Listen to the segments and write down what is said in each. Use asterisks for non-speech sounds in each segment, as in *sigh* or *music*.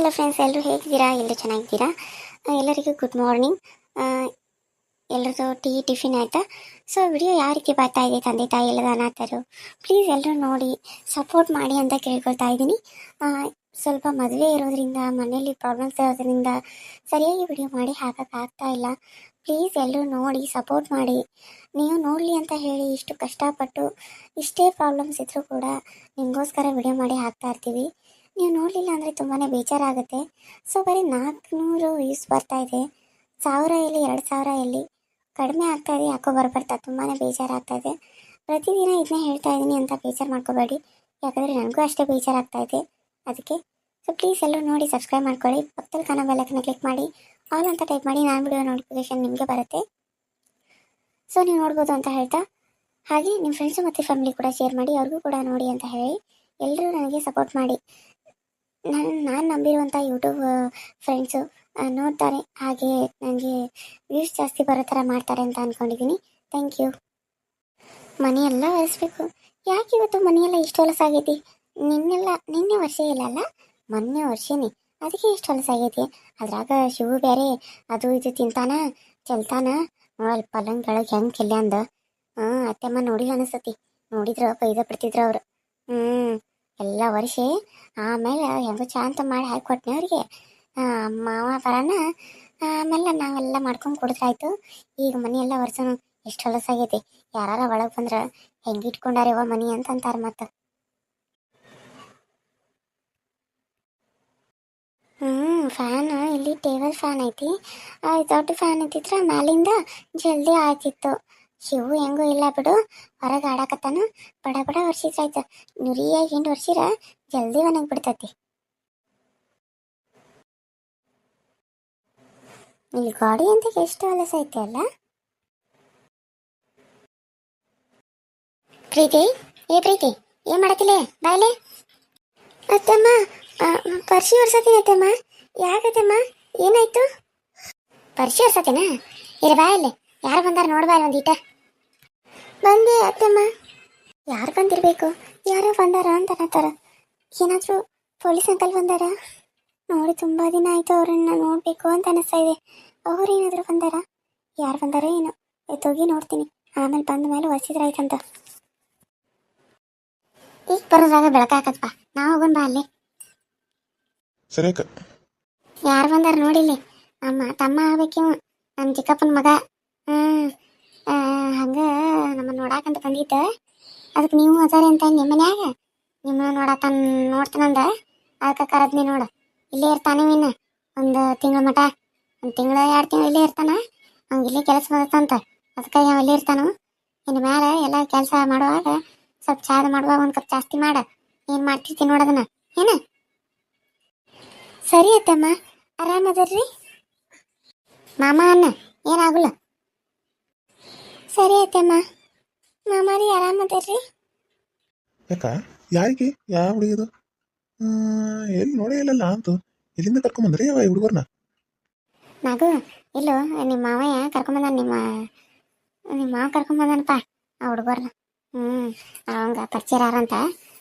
Hello friends ಎಲ್ಲರೂ ಹೇಗಿದ್ದೀರಾ? ಎಲ್ಲರೂ ಚೆನ್ನಾಗಿದ್ದೀರಾ? ಎಲ್ಲರಿಗೂ ಗುಡ್ ಮಾರ್ನಿಂಗ್ ಎಲ್ಲರದು ಟೀ, ಟಿಫಿನ್ ಆಯಿತಾ? ಸೊ ವಿಡಿಯೋ ಯಾವ ರೀತಿ ಬರ್ತಾ ಇದೆ ತಂದೆ, ತಾಯಿ ಎಲ್ಲದ ಅನಾಥರು? ಪ್ಲೀಸ್ ಎಲ್ಲರೂ ನೋಡಿ ಸಪೋರ್ಟ್ ಮಾಡಿ ಅಂತ ಕೇಳ್ಕೊಳ್ತಾ ಇದ್ದೀನಿ. ಸ್ವಲ್ಪ ಮದುವೆ ಇರೋದ್ರಿಂದ, ಮನೆಯಲ್ಲಿ ಪ್ರಾಬ್ಲಮ್ಸ್ ಇರೋದ್ರಿಂದ ಸರಿಯಾಗಿ ವಿಡಿಯೋ ಮಾಡಿ ಹಾಕೋಕ್ಕಾಗ್ತಾ ಇಲ್ಲ. ಪ್ಲೀಸ್ ಎಲ್ಲರೂ ನೋಡಿ ಸಪೋರ್ಟ್ ಮಾಡಿ. ನೀವು ನೋಡಲಿ ಅಂತ ಹೇಳಿ ಇಷ್ಟು ಕಷ್ಟಪಟ್ಟು ಇಷ್ಟೇ ಪ್ರಾಬ್ಲಮ್ಸ್ ಇದ್ದರೂ ಕೂಡ ನಿಮಗೋಸ್ಕರ ವಿಡಿಯೋ ಮಾಡಿ ಹಾಕ್ತಾ ಇರ್ತೀವಿ. ನೀವು ನೋಡಲಿಲ್ಲ ಅಂದರೆ ತುಂಬಾ ಬೇಜಾರಾಗುತ್ತೆ. ಸೊ ಬರೀ ನಾಲ್ಕುನೂರು ವ್ಯೂಸ್ ಬರ್ತಾ ಇದೆ. ಸಾವಿರ ಎಲ್ಲಿ ಎರಡು ಸಾವಿರ ಎಲ್ಲಿ ಕಡಿಮೆ ಆಗ್ತಾ ಇದೆ, ಯಾಕೋ ಬರ್ಬರ್ತಾ ತುಂಬಾ ಬೇಜಾರಾಗ್ತಾ ಇದೆ. ಪ್ರತಿದಿನ ಇದನ್ನೇ ಹೇಳ್ತಾ ಇದ್ದೀನಿ ಅಂತ ಬೇಜಾರು ಮಾಡ್ಕೋಬೇಡಿ. ಯಾಕಂದರೆ ನನಗೂ ಅಷ್ಟೇ ಬೇಜಾರಾಗ್ತಾ ಇದೆ. ಅದಕ್ಕೆ ಸೊ ಪ್ಲೀಸ್ ಎಲ್ಲರೂ ನೋಡಿ ಸಬ್ಸ್ಕ್ರೈಬ್ ಮಾಡ್ಕೊಳ್ಳಿ. ಪಕ್ಕದಲ್ಲಿ ಕಾಣೋ ಬೆಲ್ಲಕ್ಕನ್ನ ಕ್ಲಿಕ್ ಮಾಡಿ. ಆಲ್ ಅಂತ ಟೈಪ್ ಮಾಡಿ, ನಾನು ಬಿಡುವ ನೋಟಿಫಿಕೇಶನ್ ನಿಮಗೆ ಬರುತ್ತೆ. ಸೊ ನೀವು ನೋಡ್ಬೋದು ಅಂತ ಹೇಳ್ತಾ, ಹಾಗೆ ನಿಮ್ಮ ಫ್ರೆಂಡ್ಸು ಮತ್ತು ಫ್ಯಾಮಿಲಿ ಕೂಡ ಶೇರ್ ಮಾಡಿ, ಅವ್ರಿಗೂ ಕೂಡ ನೋಡಿ ಅಂತ ಹೇಳಿ. ಎಲ್ಲರೂ ನನಗೆ ಸಪೋರ್ಟ್ ಮಾಡಿ. ನಾನು ನಾನು ನಂಬಿರುವಂಥ ಯೂಟ್ಯೂಬ್ ಫ್ರೆಂಡ್ಸು ನೋಡ್ತಾರೆ. ಹಾಗೆ ನನಗೆ ವ್ಯೂಸ್ ಜಾಸ್ತಿ ಬರೋ ಥರ ಮಾಡ್ತಾರೆ ಅಂತ ಅಂದ್ಕೊಂಡಿದ್ದೀನಿ ಥ್ಯಾಂಕ್ ಯು ಮನೆಯೆಲ್ಲ ಒರೆಸ್ಬೇಕು. ಯಾಕೆ ಇವತ್ತು ಮನೆಯೆಲ್ಲ ಇಷ್ಟು ಹೊಲಸಾಗೈತಿ ನಿನ್ನೆಲ್ಲ, ನಿನ್ನೆ ವರ್ಷ ಇಲ್ಲ ಅಲ್ಲ? ಮೊನ್ನೆ ವರ್ಷನೇ. ಅದಕ್ಕೆ ಇಷ್ಟು ಹೊಲಸಾಗೈತಿ ಅದ್ರಾಗ ಶಿವು ಬೇರೆ ಅದು ಇದು ತಿಂತಾನ? ಚೆಲ್ತಾನ? ನೋಡಲ್ ಪಲ್ಲಂಗ್ ಬೆಳಗ್ಗೆ ಹೆಂಗೆ ಕೆಲ್ಯಾಂದ ಅತ್ತೆಮ್ಮ ನೋಡಿ ಅನಿಸ್ತತಿ. ನೋಡಿದ್ರು, ಬೈದ ಬಿಡ್ತಿದ್ರು ಅವರು. ಹ್ಞೂ ಎಲ್ಲ ಒರೆಸಿ ಆಮೇಲೆ ಹೆಂಗೋ ಚಾಂತ ಮಾಡಿ ಹಾಕಿಕೊಟ್ನೆ ಅವ್ರಿಗೆ. ಮಾವ ಬರೋಣ ಆಮೇಲೆ ನಾವೆಲ್ಲ ಮಾಡ್ಕೊಂಡು ಕುಡಿದ್ರಾಯ್ತು. ಈಗ ಮನೆ ಎಲ್ಲ ವರ್ಷನು ಎಷ್ಟು ಹೊಲಸಾಗೈತಿ ಯಾರಾರ ಒಳಗೆ ಬಂದ್ರೆ ಹೆಂಗೆ ಇಟ್ಕೊಂಡಾರೇವ ಮನಿ ಅಂತ ಅಂತಾರೆ ಮತ್ತೆ. ಹ್ಞೂ ಫ್ಯಾನ್ ಇಲ್ಲಿ ಟೇಬಲ್ ಫ್ಯಾನ್ ಐತಿ. ದೊಡ್ಡ ಫ್ಯಾನ್ ಇದ್ದಿದ್ರೆ ಮ್ಯಾಲಿಂದ ಜಲ್ದಿ ಆಯ್ತಿತ್ತು. ಶಿವು ಹೆಂಗೂ ಇಲ್ಲ ಬಿಡು. ಹೊರಗೆ ಆಡಾಕತ್ತಾನ. ಬಡ ಬಡ ವರ್ಷಿದ್ರಾಯ್ತು ನುರಿಯಾಗಿ ಎಂಟು ವರ್ಷಿರ ಜಲ್ದಿ ಒಣಗಿ ಬಿಡ್ತತಿ. ಇಲ್ಲಿ ಗಾಡಿ ಅಂತ ಎಷ್ಟು ಹೊಲಸ ಐತೆ ಅಲ್ಲ? ಪ್ರೀತಿ, ಏ ಪ್ರೀತಿ, ಏನ್ ಮಾಡತಿಲೆ ಬಾಯ್ಲೆ ಅತ್ತಮ್ಮ ಪರ್ಶಿ ಒರ್ಸತೀನಿ ಅತ್ತಮ್ಮ. ಯಾಕತ್ತಮ್ಮ? ಏನಾಯ್ತು? ಪರ್ಶಿ ಒರ್ಸತೀನ? ಇರ ಬಾಯಲ್ಲೇ ಯಾರು ಬಂದಾರ ನೋಡ್ಬಾರ ಒಂದೀಟ ಬಂದೆ ಅತ್ತಮ್ಮ. ಯಾರು ಬಂದಿರಬೇಕು? ಯಾರೋ ಬಂದಾರ ಅಂತ ಅನ್ನತ್ತಾರ. ಏನಾದರೂ ಪೊಲೀಸ್ ಅಂಕಲ್ ಬಂದಾರ? ನೋಡಿ ತುಂಬ ದಿನ ಆಯಿತು ಅವ್ರನ್ನ ನೋಡಬೇಕು ಅಂತ ಅನಿಸ್ತಾ ಇದೆ. ಅವ್ರು ಏನಾದರೂ ಬಂದಾರ? ಯಾರು ಬಂದಾರ ಏನೋ. ಎತ್ತೋಗಿ ನೋಡ್ತೀನಿ. ಆಮೇಲೆ ಬಂದ ಮೇಲೆ ಒಸಿದ್ರಾಯ್ತಂತ ಈಗ ಬರೋದ್ರಾಗ ಬೆಳಕಾಕತ್ಪ ನಾವು ಹೋಗೋಣ ಬಾ ಅಲ್ಲಿ. ಸರಿ ಅಕ್ಕ ಯಾರು ಬಂದಾರ ನೋಡಿಲ್ಲಿ. ಅಮ್ಮ ತಮ್ಮ ಆಗ್ಬೇಕಿವ ನಮ್ಮ ಚಿಕ್ಕಪ್ಪನ ಮಗ. ಹ್ಮ್. ಆ, ಹಂಗ ನಮ್ಮ ನೋಡಾಕಂತ ಬಂದಿದ್ದ ಅದಕ್ಕೆ ನೀವು ಅದಾರೆ ಅಂತ ನಿಮ್ಮ ಮನ್ಯಾಗ. ನಿಮ್ಮ ನೋಡಾತನ್, ನೋಡ್ತಾನಂದ. ಅದಕ್ಕೆ ಕರದ್ನಿ ನೋಡು. ಇಲ್ಲೇ ಇರ್ತಾನೆ ಇನ್ನ. ಒಂದು ತಿಂಗಳ ಮಟ ಒಂದು ತಿಂಗಳ, ಎರಡು ತಿಂಗಳು ಇಲ್ಲೇ ಇರ್ತಾನ. ಅವ್ನಿಗೆ ಇಲ್ಲೇ ಕೆಲಸ ಬರುತ್ತಂತ ಅದಕ್ಕೆ ಅವ ಇಲ್ಲೇ ಇರ್ತಾನು. ಇನ್ನು ಮೇಲೆ ಎಲ್ಲ ಕೆಲಸ ಮಾಡುವಾಗ ಸ್ವಲ್ಪ ಚಾದ ಮಾಡುವಾಗ ಒಂದು ಕಪ್ ಜಾಸ್ತಿ ಮಾಡ. ಏನು ಮಾಡ್ತಿರ್ತಿ ನೋಡೋದನ್ನ ಏನ? ಸರಿ ಅತ್ತಮ್ಮ. ಆರಾಮದರ್ರಿ ಮಾಮ ಅನ್ನ ಏನಾಗಲ್ಲ ಸರಿ ಅತ್ತಮ್ಮ. ಮಾಮಾರಿ ಆರಾಮದಿರ್ರಿ. ಯಾಕ? ಯಾರಿಗೆ? ಯಾವ ಹುಡುಗಿದು? ಎಲ್ಲಿ ನೋಡಿ ಇಲ್ಲಲ್ಲ ಅಂತು. ಎಲ್ಲಿಂದ ಕರ್ಕೊಂಬಂದ್ರಿ ಯಾವ ಈ ಹುಡುಗರ್ನ? ಮಗು ಇಲ್ಲೋ ನಿಮ್ಮ ಮಾವಯ್ಯ ಕರ್ಕೊಂಬಂದ ನಿಮ್ಮ ನಿಮ್ಮ ಮಾವ ಕರ್ಕೊಂಬಂದನಪ್ಪ ಆ ಹುಡುಗರ್ನ. ಹ್ಞೂ ಅವಂಗ ಪರಿಚಯ ಅಂತ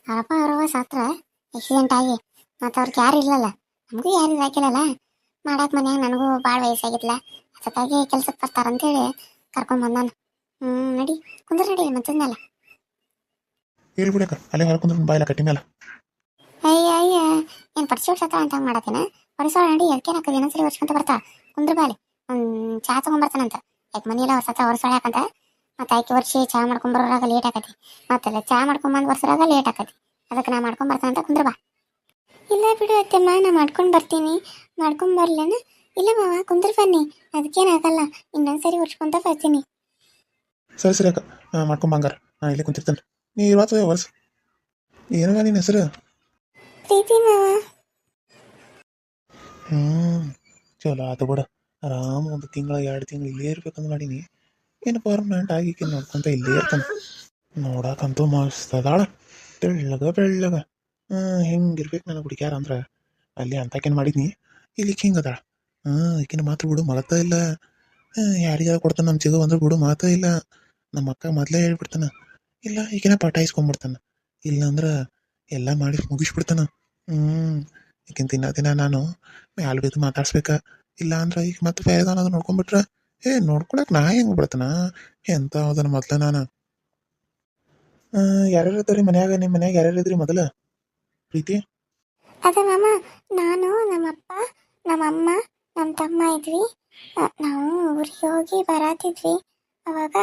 ಅವರಪ್ಪ ಅವರವ ಸಾತ್ರ ಆಕ್ಸಿಡೆಂಟ್ ಆಗಿ. ಮತ್ತು ಅವ್ರಿಗೆ ಯಾರು ಇಲ್ಲಲ್ಲ. ನಮಗೂ ಯಾರು ಹಾಕಿಲ್ಲಲ್ಲ ಮಾಡಕ್ಕೆ ಮನ್ಯಾಗ ನನಗೂ ಭಾಳ ವಯಸ್ಸಾಗಿತ್ತಲ್ಲ ಅದಕ್ಕಾಗಿ ಕೆಲ್ಸಕ್ಕೆ ಬರ್ತಾರಂತೇಳಿ ಕರ್ಕೊಂಡು ಬಂದಾನ ಹ್ಞೂ ನಡಿ. ಕುಂದ್ರ ನಡಿ ಮತ್ತೊಂದಲ್ಲ ಹೇಳಿ ಬಿಡಕ್ಕ ಅಲ್ಲೇ ಹೊರಕೊಂಡ್ರು ಕುಂದ್ರ ಕಟ್ಟಿ ಕಟ್ಟಿನಲ್ಲ ಅಯ್ಯ ಅಯ್ಯ. ಏನು ಪರಿಚಯ ವರ್ಷ ಅಂತ ಮಾಡತ್ತೇನ? ಪರಿಸರ ನಡಿ ಅದಕ್ಕೆ ನಾಲ್ಕು ಸರಿ ವರ್ಷಕ್ಕಂತ ಬರ್ತಾ. ಕುಂದ್ರ ಬಾಲಿ. ಒಂದು ಚಾ ತಗೊಂಬರ್ತಾನಂತ. ಯಾಕೆ ಮನೆಯೆಲ್ಲ ವರ್ಷ ವರ್ಷ ಯಾಕಂತ ಮತ್ತೆ ಆಕೆ ವರ್ಷ ಚಾ ಮಾಡ್ಕೊಂಬರೋರಾಗ ಲೇಟ್ ಆಕತಿ. ಮತ್ತೆಲ್ಲ ಚಾ ಮಾಡ್ಕೊಂಬಂದು ವರ್ಷರಾಗ ಲೇಟ್ ಆಕತಿ. ಅದಕ್ಕೆ ನಾ ಮಾಡ್ಕೊಂಡ್ ಬರ್ತಾನಂತ ಕುಂದ್ರ ಬಾ. ಇಲ್ಲ ಬಿಡು ಅತ್ತೆಮ್ಮ ನಾ ಮಾಡ್ಕೊಂಡು ಬರ್ತೀನಿ. ಮಾಡ್ಕೊಂಡ್ ಬರ್ಲೇನ? ಇಲ್ಲ ಮಾವ ಕುಂದ್ರ ಬನ್ನಿ. ಅದಕ್ಕೇನಾಗಲ್ಲ ಇನ್ನೊಂದ್ಸರಿ ವರ್ಷಕೊಂತ ಬರ್ತೀನಿ. ಸರಿ ಸರಿ ಅಕ್ಕ. ಮಾಡ್ಕೊಂಬಂಗಾರ ನಾನು ಇಲ್ಲೇ ಕುಂತಿರ್ತೇನೆ. ನೀ ಇವತ್ತು ವರ್ಷ ಏನಗ ನಿನ್ನ ಹೆಸರು? ಪ್ರೀತಿ ಮಾವ. ಹ್ಞೂ ಚಲೋ ಆತು ಬಿಡ. ಆರಾಮ ಒಂದು ತಿಂಗಳ ಎರಡು ತಿಂಗಳು ಇಲ್ಲೇ ಇರ್ಬೇಕಂತ ಮಾಡೀನಿ. ಏನು ಪರ್ಮನೆಂಟ್ ಆಗಿ ನೋಡ್ಕೊಂತ ಇಲ್ಲೇ ಇರ್ತಾನೆ. ನೋಡಕ್ಕಂತೂ ಮಸ್ತ್ ಅದಾಳ. ಬೆಳ್ಳಗ ಬೆಳ್ಳಗ. ಹ್ಞೂ ಹಿಂಗಿರ್ಬೇಕು ನನಗೆ ಹುಡುಗ್ಯಾರ ಅಂದ್ರೆ. ಅಲ್ಲಿ ಅಂತಕೇನು ಮಾಡಿದ್ನಿ. ಇಲ್ಲಿಕ್ಕೆ ಹಿಂಗೆ ಅದಾಳ? ಹ್ಞೂ ಈಕಿನ ಮಾತು ಬಿಡು ಮಲತ ಇಲ್ಲ. ಯಾರಿಗಾರ ಕೊಡ್ತಾನೆ ನಮ್ಮ ಚಿಗು ಅಂದ್ರೆ ಬಿಡು ಮಾತಾ ಇಲ್ಲ. ನಮ್ಮ ಅಕ್ಕ ಮೊದಲೇ ಹೇಳ್ಬಿಡ್ತಾನ. ಇಲ್ಲ, ಈಗಿನ ಪಟಾಯಿಸ್ಕೊಂಡ್ಬಿಡ್ತಾನ ಇಲ್ಲಾಂದ್ರೆ ಎಲ್ಲ ಮಾಡಿ ಮುಗಿಸ್ಬಿಡ್ತಾನ. ಹ್ಞೂ ಈಗಿನ ದಿನ ದಿನ ನಾನು ಮ್ಯಾಲ ಬಿದ್ದು ಮಾತಾಡ್ಸ್ಬೇಕ? ಇಲ್ಲ ಅಂದ್ರೆ ಈಗ ಮತ್ತೆ ಬೇರೆದವನಾದ್ರು ನೋಡ್ಕೊಂಡ್ಬಿಟ್ರೆ ಏ, ನೋಡ್ಕೊಳಕ್ ನಾ ಹೆಂಗ್ ಬಿಡ್ತಾನ? ಎಂತ ಅದನ್ನ ಮೊದ್ಲ ನಾನು? ಯಾರ್ಯಾರು ಇರ್ತಾರಿ ಮನ್ಯಾಗ? ನಿಮ್ಮ ಮನ್ಯಾಗ ಯಾರ್ಯಾರು ಇದ್ರಿ ಮೊದಲ? ಪ್ರೀತಿ? ಅದ ನಾನು, ನಮ್ಮಪ್ಪ, ನಮ್ಮಮ್ಮ ನಮ್ಮ ತಮ್ಮ ಇದ್ವಿ. ನಾವು ಊರಿಗೆ ಹೋಗಿ ಬರಾತಿದ್ವಿ. ಅವಾಗ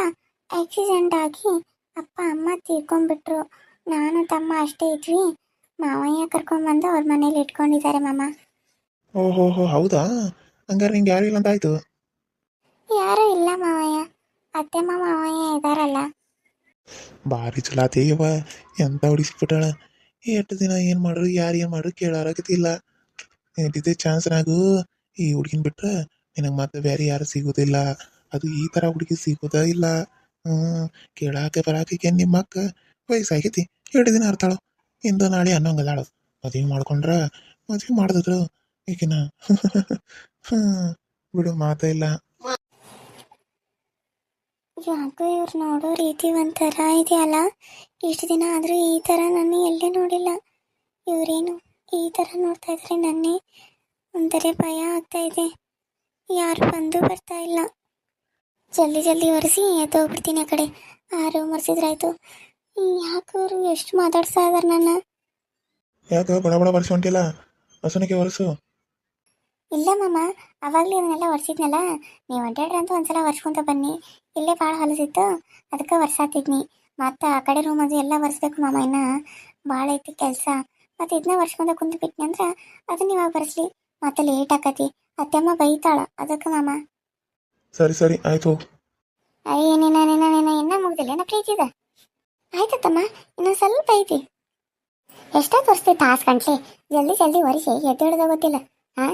ಆಕ್ಸಿಡೆಂಟ್ ಆಗಿ ಅಪ್ಪ ಅಮ್ಮ ತೀರ್ಕೊಂಡ್ಬಿಟ್ರು. ನಾನು ತಮ್ಮ ಅಷ್ಟೇ ಇದ್ವಿ. ಮಾವಯ್ಯ ಕರ್ಕೊಂಡ್ಬಂದು ಅವ್ರ ಮನೇಲಿ ಇಟ್ಕೊಂಡಿದ್ದಾರೆ ಮಾಮ. ಓಹೋ ಹೋ ಹೌದಾ? ಹಂಗಾರೆ ನಿಂಗೆ ಯಾರು ಇಲ್ಲ ಅಂತ ಆಯ್ತು? ಯಾರೂ ಇಲ್ಲ ಮಾವಯ್ಯ. ಅತ್ತೆ ಮಾಮ ಮಾವಯ್ಯ ಇದಾರಲ್ಲ ಭಾರಿ ಚಲೋ ಎಂತ ಎಂತ ಹೊಡಿಸ್ಬಿಟ್ಟಾಳ? ಎಷ್ಟು ದಿನ ಏನು ಮಾಡ್ರು ಯಾರು ಏನು ಮಾಡ್ರು ಕೇಳಾರಾಗತ್ತಿಲ್ಲ ಇದ್ದಿದ್ದೆ ಚಾನ್ಸ್ನಾಗು ಈ ಹುಡುಗಿನ ಬಿಟ್ರೆ ನಿನಗೆ ಮತ್ತೆ ಬೇರೆ ಯಾರು ಸಿಗೋದಿಲ್ಲ. ಅದು ಈ ಥರ ಹುಡುಗಿ ಸಿಗೋದ ಇಲ್ಲ. ಹ್ಞೂ ಕೇಳಾಕ ಬರಾಕ ನಿಮ್ಮ ಅಕ್ಕ ವಯಸ್ಸಾಗೈತಿ, ಎರಡು ದಿನ ಅರ್ತಾಳು ಇಂದು ನಾಳೆ ಅನ್ನೋಂಗದಾಳು ಮದುವೆ ಮಾಡ್ಕೊಂಡ್ರ ಮದುವೆ ಮಾಡಿದ್ರು ಈಗಿನ *laughs* ಬಿಡು, ಮಾತೇ ಇಲ್ಲ. ಯಾಕೋ ಇವ್ರು ನೋಡೋ ರೀತಿ ಒಂಥರ ಇದೆಯಲ್ಲ? ಇಷ್ಟು ದಿನ ಆದ್ರೂ ಈ ತರ ನನ್ನ ಎಲ್ಲೇ ನೋಡಿಲ್ಲ. ಇವರೇನು ಈ ತರ ನೋಡ್ತಾ ಇದ್ರೆ ನನ್ನೇ? ಒಂಥರ ಭಯ ಆಗ್ತಾ ಇದೆ. ಯಾರು ಬಂದು ಬರ್ತಾ ಇಲ್ಲ. ಜಲ್ದಿ ಜಲ್ದಿ ಒರೆಸಿ ಎದ್ದೋಗ್ಬಿಡ್ತೀನಿ ಆ ಕಡೆ. ಆರು ಮರೆಸಿದ್ರಾಯ್ತು ಯಾಕೆ ಅವರು ಎಷ್ಟು ಮಾತಾಡ್ಸ್ತಾ ಇದಾರೆ ನನ್ನ? ಯಾಕೆ ಬಡ ಬಡ ಬರ್ಸಿ ಹೊಂಟಿಲ್ಲ ಹಸುನಿಗೆ ಒರೆಸು. ಇಲ್ಲ ಮಾಮ ಅವಾಗಲೇ ಇದನ್ನೆಲ್ಲ ಒರೆಸಿದ್ನಲ್ಲ? ನೀವು ಅಡ್ಡಾಡ್ರಿ ಅಂತ ಒಂದ್ಸಲ ಒರೆಸ್ಕೊಂತ ಬನ್ನಿ. ಇಲ್ಲೇ ಭಾಳ ಹೊಲಸಿತ್ತು ಅದಕ್ಕೆ ಒರ್ಸಾತಿದ್ನಿ. ಮತ್ತು ಆ ಕಡೆ ರೂಮ್ ಅದು ಎಲ್ಲ ಒರೆಸ್ಬೇಕು ಮಾಮ ಇನ್ನ. ಭಾಳ ಐತಿ ಕೆಲಸ. ಮತ್ತು ಇದನ್ನ ಒರೆಸ್ಕೊಂತ ಕುಂತು ಬಿಟ್ನಿ ಅಂದ್ರೆ ಅದನ್ನ ಇವಾಗ ಬರ್ಸ್ಲಿ ಮತ್ತೆ ಲೇಟ್ ಆಕತಿ. ಅತ್ತೆಮ್ಮ ಬೈತಾಳ ಅದಕ್ಕೆ ಮಾಮ. ಸರಿ ಸರಿ ಆಯ್ತು. ಅಯ್ಯ ನಿನ್ನ ನಿನ್ನ ನಿನ್ನ ಇನ್ನ ಮುಗ್ದಿಲ್ಲ ಏನ ಪ್ರೀತಿ ಆಯ್ತಮ್ಮ ಇನ್ನೊಂದು ಸ್ವಲ್ಪ ಐತಿ. ಎಷ್ಟೋ ತೋರಿಸ್ತಿ ತಾಸ್ ಗಂಟ್ಲೆ ಜಲ್ದಿ ಜಲ್ದಿ ಒರೆಸಿ ಎದ್ದೇಳೋದು ಗೊತ್ತಿಲ್ಲ. ಹಾ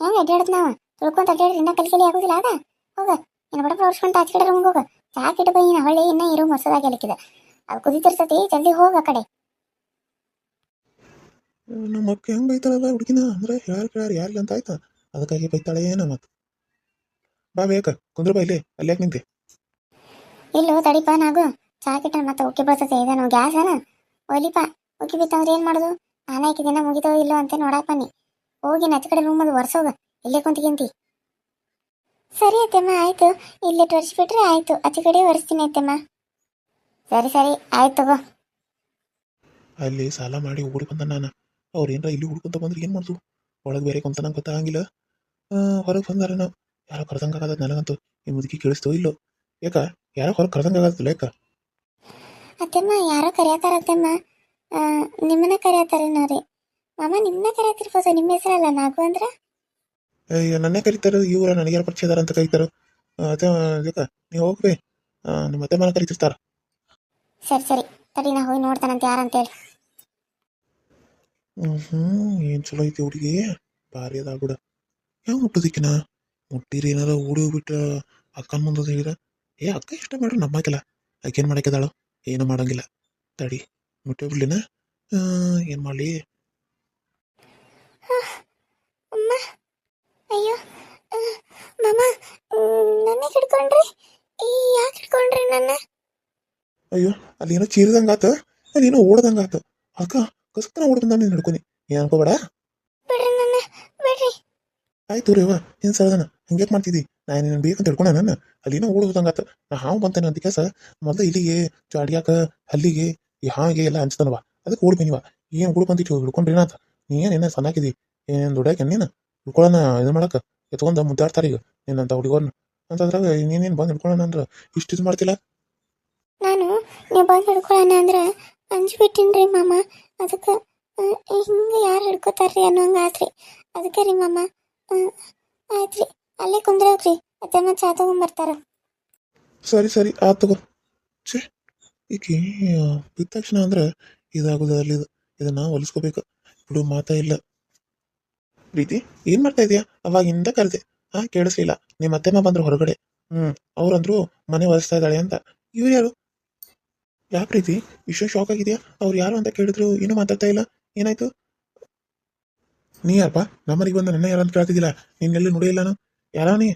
ಹೆಂಗ್ ಅಡ್ಡಾಡದ್ ನಾವು? ತುಳ್ಕೊಂತ ಅಡ್ಡಾಡ್ರಿ ಇನ್ನ ಕಲಿ ಕಲಿ ಆಗೋದಿಲ್ಲ ಅದ? ಹೋಗ ಇನ್ನ ಬಡ ಒರ್ಸ್ಕೊಂತ ಆಚೆ ಕಡೆ ರೂಮ್ಗೆ ಹೋಗ. ಚಾ ಕಿಡ ಬೈ ಇನ್ನ ಹೊಳ್ಳಿ ಇನ್ನ ಇರು ಮೊಸದಾಗ ಎಲಿಕ್ಕಿದ ಅದು ಕುದಿತಿರ್ತತಿ ಜಲ್ದಿ ಹೋಗ ಆ ಕಡೆ. ನಮ್ಮ ಅಕ್ಕ ಹೆಂಗ್ ಬೈತಾಳಲ್ಲ ಹುಡುಗಿನ? ಅಂದ್ರೆ ಯಾರು ಯಾರು ಯಾರಿಲ್ಲ ಅಂತ ಆಯ್ತಾ? ಅದಕ್ಕಾಗಿ ಬೈತಾಳೆ ಏನ ಮತ್ತೆ ಬಾ ಬೇಕ ಕುಂದ್ರ ಬಾ ಇಲ್ಲಿ ಅಲ್ಲಿ ಯಾಕೆ ನಿಂತೆ? ಇಲ್ಲೋ ತಡಿಪ ನಾಗು. ಚಾ ಕಿಟ್ಟ ಮತ್ತೆ ಉಕ್ಕಿ ಬರ್ತತೆ ಇದೇನು ಗ್ಯಾಸ್ ಏನ? ಒಲಿಪ ಉಕ್ಕಿ ಬಿತ್ತಂದ್ರೆ ಏನ್ ಮಾಡೋದು? ನಾನು ಹಾಕಿದಿನ ಮುಗಿತೋ ಇಲ್ಲೋ ಅಂತ ನೋಡಕ್ ಬನ್ನಿ. ಹೋಗಿ ನಚ್ಚ ಕಡೆ ರೂಮ್ ಅದು ಒರ್ಸೋಗ. ಇಲ್ಲೇ ಕುಂತ್ಕಿಂತಿ ಸರಿ ಅತ್ತೆಮ್ಮ ಆಯ್ತು. ಇಲ್ಲೇ ಒರೆಸ್ಬಿಟ್ರೆ ಆಯ್ತು. ಆಚೆ ಕಡೆ ಒರೆಸ್ತೀನಿ ಅತ್ತೆಮ್ಮ. ಸರಿ ಸರಿ ಆಯ್ತು ತಗೋ. ಅಲ್ಲಿ ಸಾಲ ಮಾಡಿ ಓಡಿ ಬಂದ ನಾನು. ಅವ್ರು ಏನರ ಇಲ್ಲಿ ಹುಡ್ಕೊಂತ ಬಂದ್ರೆ ಏನು ಮಾಡ್ದು? ಒಳಗೆ ಬೇರೆ ಕುಂತ ನಂಗೆ ಗೊತ್ತಾಗಂಗಿಲ್ಲ ಹೊರಗೆ ಬಂದಾರ ನಾವು. ಯಾರೋ ಕರ್ದಂಗೆ ಆಗದ ನನಗಂತೂ? ಈ ಮುದುಕಿ ಕೇಳಿಸ್ತೋ ಇಲ್ಲೋ? ಯಾಕ ಯಾರೋ ಹೊರಗೆ ಕರ್ದಂಗೆ ಆಗತ್ತಲ್ಲ ಯಾಕ ಅತ್ತೆಮ್ಮ ಯಾರೋ ಅತ್ತೆಮ್ಮ ನಿಮ್ಮನ್ನ ಕರೆಯತ್ತಾರೇನೋ ರೀ ಮಾಮ ನಿಮ್ಮನ್ನ ಕರೆಯತ್ತಿರ್ಬೋದು ನಿಮ್ಮ ಹೆಸರಲ್ಲ ನಾಗು ಅಂದ್ರೆ? ಅಯ್ಯ ನನ್ನೇ ಕರೀತಾರೋ ಇವ್ರ ನನಗೆ ಯಾರು ಪರಿಚಯ ಅದಾರ ಅಂತ ಕರೀತಾರೋ? ಅದೇ ಯಾಕ ನೀವು ಹೋಗ್ಬೇ ನಿಮ್ಮ ಮತ್ತೆ ಮನೆ ಕರೀತಿರ್ತಾರ. ಸರಿ ಸರಿ. ತಡಿ ನಾ ಹೋಗಿ ನೋಡ್ತಾನಂತ ಯಾರಂತೇಳಿ ಹ್ಞೂ ಏನು ಚಲೋ ಐತಿ ಹುಡುಗಿ. ಭಾರಿ ಅದ ಬಿಡ. ಹೆಂಗೆ ಮುಟ್ಟದಿಕ್ಕಿನ ಮುಟ್ಟಿರಿ ಏನಾರ ಓಡಿ ಹೋಗ್ಬಿಟ್ಟ ಅಕ್ಕನ ಮುಂದೆ ಹೇಳಿದ ಏ ಅಕ್ಕ ಇಷ್ಟ ಮಾಡ್ರಿ ನಮ್ಮಕ್ಕಿಲ್ಲ ಆಕೇನು ಮಾಡಾಕಿದಾಳು ಏನು ಮಾಡಂಗಿಲ್ಲ. ತಡಿ ಮುಟ್ಟೆ ಬಿಡ್ಲಿನ? ಏನು ಮಾಡಲಿ? ಅಯ್ಯೋ ಆ, ಮಾಮ ನನ್ನ ಹಿಡ್ಕೊಂಡ್ರಿ ಯಾಕೆ ಹಿಡ್ಕೊಂಡ್ರಿ ನನ್ನ? ಅಯ್ಯೋ ಅಲ್ಲಿ ಏನೋ ಚೀರಿದಂಗೆ ಆತ ಅಲ್ಲಿ ಏನೋ ಓಡ್ದಂಗೆ ಆತ. ಅಕ್ಕ ಕಸಕ್ತನ ಓಡ್ ನಾನು ನೀನು ಹಿಡ್ಕೊನಿ ಏನು ಅನ್ಕೋಬೇಡ? ಬಿಡ್ರಿ ನನ್ನ ಬಿಡ್ರಿ ಆಯ್ತು ರೀ ಅವ್ವ, ಏನು ಸರದನ ಹಂಗ್ಯಾಕೆ ಮಾಡ್ತಿದ್ದಿ ನಾನು ನಿನ್ನ ಬೇಕಂತ ಅಂತ ನನ್ನ. ಅಲ್ಲಿ ಏನೋ ಓಡೋದಂಗೆ ಆತ. ನಾ ಹಾವು ಬಂತೇನೆ ಅಂತ ಕೆಲಸ ಮೊದಲು ಇಲ್ಲಿಗೆ, ಚಾಡ್ಯಾಕ ಅಲ್ಲಿಗೆ ಈ ಹಾಗೆ ಎಲ್ಲ ಹಂಚ್ತಾನವ ಅದಕ್ಕೆ ಓಡಿ ಬನ್ನಿವ ಏನು ಓಡಿ ಬಂದಿಟ್ಟು ಹಿಡ್ಕೊಂಡ್ರಿ ಅಂತ. ನೀ ಏನು ಏನ ಸಣ್ಣಾಕಿದಿ ಏನು ದುಡ್ಯಾಕೆ ನೀನು? ಹಿಡ್ಕೊಳ್ಳೋಣ ಇದು ಮಾಡಕ್ಕೆ ಎತ್ಕೊಂಡ ಮುದ್ದಾಡ್ತಾರೆ ಈಗ ಏನಂತ ಹುಡುಗರನ್ನ ಅಂತಂದ್ರಾಗ ನೀನೇನು ಬಂದು ಹಿಡ್ಕೊಳ್ಳೋಣ ಅಂದ್ರೆ ಇಷ್ಟು ಇದು ಮಾಡ್ತಿಲ್ಲ? ನಾನು ನೀವು ಬಂದು ಹಿಡ್ಕೊಳ್ಳೋಣ ಅಂದ್ರೆ ಬಿಟ್ಟಿನ್ರಿ ಮಾಮ. ಅದಕ್ಕೆ ಹಿಂಗೆ ಯಾರು ಹಿಡ್ಕೋತಾರ್ರಿ ಅನ್ನೋಂಗೆ ಆತ್ರಿ. ಅದಕ್ಕೆ ರೀ ಮಾಮ ಆ, ಆಯ್ತ್ರಿ ಅಲ್ಲೇ ಕುಂದ್ರೋಗ್ರಿ ಅದನ್ನ ಚಾ ತಗೊಂಬರ್ತಾರ. ಸರಿ ಸರಿ ಆತ್ ತಗೋ. ಛೇ ಈಕೆ ಬಿದ್ದ ತಕ್ಷಣ ಅಂದ್ರೆ ಇದಾಗೋದು ಅಲ್ಲಿ ಇದನ್ನ ಹೊಲಿಸ್ಕೋಬೇಕು. ಬಿಡು ಮಾತಾ ಇಲ್ಲ. ಪ್ರೀತಿ ಏನ್ ಮಾಡ್ತಾ ಇದೀಯಾ? ಹಿಂದೆ ಕರೆದೆ. ಹಾ ಕೇಳಿಸ್ಲಿಲ್ಲ. ನಿಮ್ಮ ಅತ್ತೆಮ್ಮ ಬಂದ್ರು ಹೊರಗಡೆ. ಹ್ಮ್ ಅವ್ರಂದ್ರು ಮನೆ ಒರೆಸ್ತಾ ಇದ್ದಾಳೆ ಅಂತ. ಇವ್ರು ಯಾರು? ಯಾ ಪ್ರೀತಿ ಇಷ್ಟು ಶಾಕ್ ಆಗಿದೆಯಾ? ಅವ್ರು ಯಾರು ಅಂತ ಕೇಳಿದ್ರು ಏನೂ ಮಾತಾಡ್ತಾ ಇಲ್ಲ? ಏನಾಯ್ತು? ನೀ ಯಾರಪ್ಪ? ನಮ್ಮನಿಗೆ ಬಂದು ನನ್ನ ಯಾರು ಅಂತ ಕೇಳ್ತಿದ್ದಿಲ್ಲ ನಿನ್ನೆಲ್ಲಿ ನೋಡಿಲ್ಲ ನಾನು? ಯಾರ ನೀ?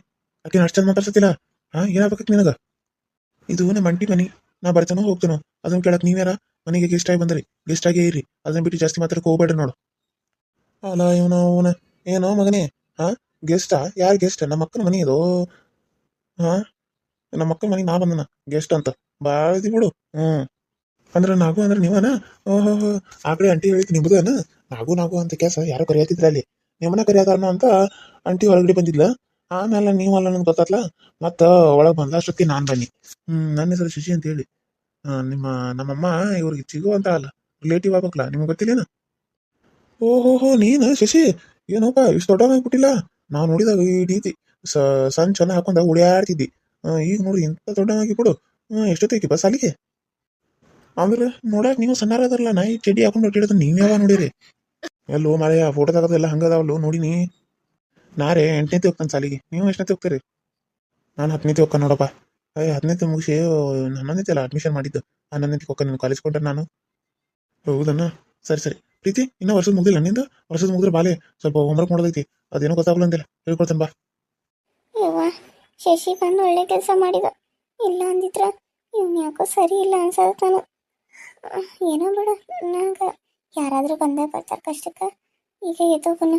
ಆಕೆ ಅಷ್ಟು ಚಂದ ಮಾತಾಡ್ಸತ್ತಿಲ್ಲ? ಹಾ ಏನಾಗ್ಬೇಕಕ್ಕೆ ನಿನಗ? ಇದು ನಮ್ಮ ಅಂಟಿ ಮನಿ. ನಾ ಬರ್ತಾನೋ ಹೋಗ್ತಾನೋ? ಅದನ್ನ ಕೇಳಕ್ ನೀವ್ಯಾರ ಮನೆಗೆ ಗೆಸ್ಟ್ ಆಗಿ ಬಂದ್ರಿ. ಗೆಸ್ಟ್ ಆಗೇ ಇರಿ ಅದನ್ನ ಬಿಟ್ಟು ಜಾಸ್ತಿ ಮಾತ್ರ ಹೋಗ್ಬೇಡ್ರಿ ನೋಡು. ಅಲ್ಲ, ಇವನ, ಅವನ. ಏನೋ ಮಗನೇ? ಹಾ ಗೆಸ್ಟಾ ಯಾರು ಗೆಸ್ಟ್ ನಮ್ಮ ಅಕ್ಕನ ಮನೆ ಇದು. ಹಾ, ನಮ್ಮ ಅಕ್ಕನ ಮನೆ ನಾ ಬಂದನ. ಗೆಸ್ಟ್ ಅಂತ. ಭಾಳ ಬಿಡು. ಹ್ಮ್. ಅಂದ್ರೆ ನಾಗು ಅಂದ್ರೆ ನೀವನ? ಓಹೋ ಆ ಕಡೆ ಅಂಟಿ ಹೇಳಿದ್ ನಿಮ್ದನ ನಾಗು ನಾಗು ಅಂತ ಕೆಲಸ ಯಾರೋ ಕರೆಯತ್ತಿದ್ರ ಅಲ್ಲಿ. ನಿಮ್ಮನ್ನ ಕರೆಯತಾರನ ಅಂತ ಅಂಟಿ ಹೊರಗಡೆ ಬಂದಿದ್ಲ. ಆಮೇಲೆ ನೀವಲ್ಲ ನನ್ಗೆ ಗೊತ್ತಾತ್ಲ? ಮತ್ತ ಒಳಗೆ ಬಂದ ಅಷ್ಟೊತ್ತಿ ನಾನು ಬನ್ನಿ. ಹ್ಮ್, ನನ್ನ ಹೆಸರು ಶಶಿ ಅಂತ ಹೇಳಿ. ನಿಮ್ಮ ನಮ್ಮಮ್ಮ ಇವ್ರಿಗೆ ಚಿಗು ಅಂತ ಅಲ್ಲ ರಿಲೇಟಿವ್ ಆಗ್ಬೇಕಲ್ಲ, ನಿಮ್ಗೆ ಗೊತ್ತಿಲ್ಲೇನ? ಓಹೋ ನೀನು ಶಶಿ? ಏನೋಪ್ಪ ಇಷ್ಟು ದೊಡ್ಡವನಾಗ್ಬಿಟ್ಟಿಲ್ಲ ನಾವು ನೋಡಿದಾಗ ಈ ರೀತಿ ಸ, ಸಣ್ಣ ಚೆನ್ನ ಹಾಕೊಂಡ ಉಳಿಯಾಡ್ತಿದ್ದಿ. ಈಗ ನೋಡಿ, ಇಂಥ ದೊಡ್ಡವಾಗಿ ಕೊಡು. ಹ್ಮ್ ಎಷ್ಟೊತ್ತೈತಿ ಬಸ್ ಅಲ್ಲಿಗೆ ಆಮೇಲೆ ನೋಡಕ್ ನೀವು ಸಣ್ಣ ಅದರಲ್ಲ ನಾಯಿ ಚಡ್ಡಿ ಹಾಕೊಂಡು ಹೊಟ್ಟಿಡೋದು ನೀವ್ ಯಾವ ನೋಡಿರಿ? ಎಲ್ಲೋ ಮಾರೆಯ ಫೋಟೋ ತೆಗೆದೆಲ್ಲ ಹಂಗದಾವಲ್ಲೋ ನೋಡಿನಿ. ನಾರೇ ಎಂಟನೇತಿ ಹೋಗ್ತಾನೆ ಸಾಲಿಗೆ. ನೀವು ಎಷ್ಟನೇತಿ ಹೋಗ್ತೀರಿ? ನಾನು ಹತ್ತನೇತಿ ಹೋಗ್ತಾನೆ ನೋಡಪ್ಪ. ಅಯ್ಯ ಹತ್ತನೇತಿ ಮುಗಿಸಿ ಹನ್ನೊಂದನೇತಿ ಅಲ್ಲ ಅಡ್ಮಿಷನ್ ಮಾಡಿದ್ದು. ಹನ್ನೊಂದನೇತಿ ಹೋಗ್ತಾನೆ ನೀನು ಕಾಲೇಜ್ ಕೊಟ್ಟೆ ನಾನು. ಹೌದಣ್ಣ. ಸರಿ ಸರಿ. ಪ್ರೀತಿ, ಇನ್ನೂ ವರ್ಷದ ಮುಗ್ದಿಲ್ಲ. ನಿಂದು? ವರ್ಷದ ಮುಗಿದ್ರೆ ಬಾಲೆ. ಸ್ವಲ್ಪ ಹೋಮ್ವರ್ಕ್ ಮಾಡೋದೈತಿ. ಅದೇನೋ ಗೊತ್ತಾಗಲ್ಲ ಅಂದಿಲ್ಲ. ಹೇಳ್ಕೊಡ್ತೇನೆ ಬಾ. ಯವ್ವ, ಶಶಿ ಬಂದು ಒಳ್ಳೆ ಕೆಲಸ ಮಾಡಿದ. ಇಲ್ಲ ಅಂದಿದ್ರ, ಇವ್ನು ಯಾಕೋ ಸರಿ ಇಲ್ಲ ಅನ್ಸತ್ತಾನ ಏನೋ ಬಿಡ, ನಂಗೆ. ಯಾರಾದರೂ ಬಂದೇ ಬರ್ತಾರೆ ಕಷ್ಟಕ್ಕೆ. ಈಗ ಎದ್ದೋಗನು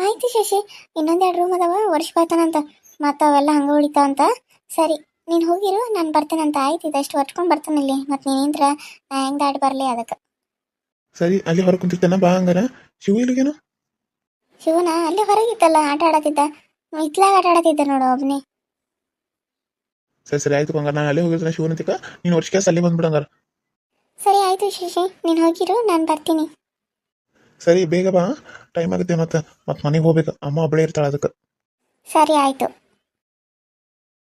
ಆಯ್ತು ಶಶಿ ಇನ್ನೊಂದೆರಡು ರೂಮ್ ಅದಾವ ವರ್ಷ ಬರ್ತಾನಂತ ಮತ್ತೆ ಅವೆಲ್ಲ ಹಂಗೆ ಉಳಿತಾವ ಅಂತ. ಸರಿ ನೀನು ಹೋಗಿರು ನಾನು ಬರ್ತೇನಂತ ಆಯ್ತು ಇದಷ್ಟು ಹೊರ್ಚ್ಕೊಂಡು ಬರ್ತಾನಲ್ಲಿ ಮತ್ತೆ ನೀನಿಂದ್ರ ನಾ ಹೆಂಗೆ ದಾಡಿ ಬರಲಿ ಅದಕ್ಕೆ. ಸರಿ ಅಲ್ಲಿ ಹೊರ ಕುಂತಿರ್ತಾನ ಬಾ ಹಂಗಾರ. ಶಿವ ಇಲ್ಲಿಗೇನು ಶಿವನ ಅಲ್ಲಿ ಹೊರಗಿತ್ತಲ್ಲ ಆಟ ಆಡತಿದ್ದ ಇತ್ಲಾಗ ಆಟ ಆಡತಿದ್ದ ನೋಡು ಒಬ್ಬನೇ ಸರಿ ಸರಿ ಆಯ್ತು ಹಂಗಾರ ನಾನು ಅಲ್ಲೇ ಹೋಗಿರ್ತಾನೆ ಶಿವನಂತಿಕ ನೀನು ವರ್ಷಕ್ಕೆ ಅಲ್ಲಿ ಬಂದ್ಬಿಡು ಹಂಗಾರ. ಸರಿ ಆಯ್ತು ಶಶಿ ನೀನು ಹೋಗಿರು ನಾನು ಬರ್ತೀನಿ. ಸರಿ ಬೇಗ ಬಾ ಟೈಮ್ ಆಗುತ್ತೆ ಮತ್ತೆ ಮತ್ತೆ ಮನೆಗೆ ಹೋಗ್ಬೇಕು. ಅಮ್ಮ ಒಬ್ಬಳೇ ಇರ್ತಾಳೆ ಅದಕ್ಕೆ. ಸರಿ ಆಯ್ತು.